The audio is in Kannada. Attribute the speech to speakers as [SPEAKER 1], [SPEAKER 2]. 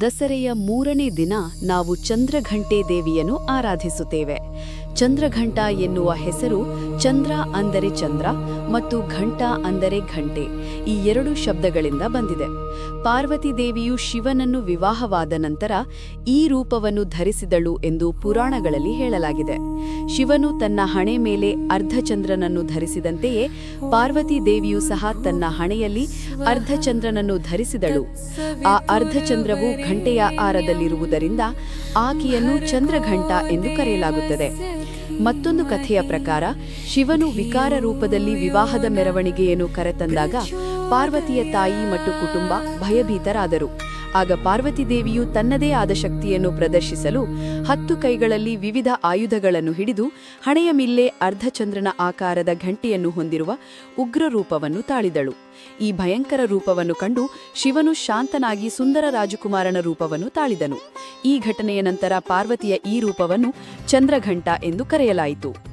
[SPEAKER 1] ದಸರೆಯ ಮೂರನೇ ದಿನ ನಾವು ಚಂದ್ರಘಂಟೆ ದೇವಿಯನ್ನು ಆರಾಧಿಸುತ್ತೇವೆ. ಚಂದ್ರಘಂಟ ಎನ್ನುವ ಹೆಸರು ಚಂದ್ರ ಅಂದರೆ ಚಂದ್ರ ಮತ್ತು ಘಂಟ ಅಂದರೆ ಘಂಟೆ ಈ ಎರಡು ಶಬ್ದಗಳಿಂದ ಬಂದಿದೆ. ಪಾರ್ವತಿ ದೇವಿಯು ಶಿವನನ್ನು ವಿವಾಹವಾದ ನಂತರ ಈ ರೂಪವನ್ನು ಧರಿಸಿದಳು ಎಂದು ಪುರಾಣಗಳಲ್ಲಿ ಹೇಳಲಾಗಿದೆ. ಶಿವನು ತನ್ನ ಹಣೆ ಮೇಲೆ ಅರ್ಧಚಂದ್ರನನ್ನು ಧರಿಸಿದಂತೆಯೇ ಪಾರ್ವತಿ ದೇವಿಯು ಸಹ ತನ್ನ ಹಣೆಯಲ್ಲಿ ಅರ್ಧಚಂದ್ರನನ್ನು ಧರಿಸಿದಳು. ಆ ಅರ್ಧಚಂದ್ರವು ಘಂಟೆಯ ಆರದಲ್ಲಿರುವುದರಿಂದ ಆಕೆಯನ್ನು ಚಂದ್ರಘಂಟ ಎಂದು ಕರೆಯಲಾಗುತ್ತದೆ. ಮತ್ತೊಂದು ಕಥೆಯ ಪ್ರಕಾರ ಶಿವನು ವಿಕಾರ ರೂಪದಲ್ಲಿ ವಿವಾಹದ ಮೆರವಣಿಗೆಯನ್ನು ಕರೆತಂದಾಗ ಪಾರ್ವತಿಯ ತಾಯಿ ಮತ್ತು ಕುಟುಂಬ ಭಯಭೀತರಾದರು. ಆಗ ಪಾರ್ವತಿ ದೇವಿಯು ತನ್ನದೇ ಆದ ಶಕ್ತಿಯನ್ನು ಪ್ರದರ್ಶಿಸಲು ಹತ್ತು ಕೈಗಳಲ್ಲಿ ವಿವಿಧ ಆಯುಧಗಳನ್ನು ಹಿಡಿದು ಹಣೆಯ ಮಿಲ್ಲೆ ಅರ್ಧಚಂದ್ರನ ಆಕಾರದ ಘಂಟೆಯನ್ನು ಹೊಂದಿರುವ ಉಗ್ರ ರೂಪವನ್ನು ತಾಳಿದಳು. ಈ ಭಯಂಕರ ರೂಪವನ್ನು ಕಂಡು ಶಿವನು ಶಾಂತನಾಗಿ ಸುಂದರ ರಾಜಕುಮಾರನ ರೂಪವನ್ನು ತಾಳಿದನು. ಈ ಘಟನೆಯ ನಂತರ ಪಾರ್ವತಿಯ ಈ ರೂಪವನ್ನು ಚಂದ್ರಘಂಟ ಎಂದು ಕರೆಯಲಾಯಿತು.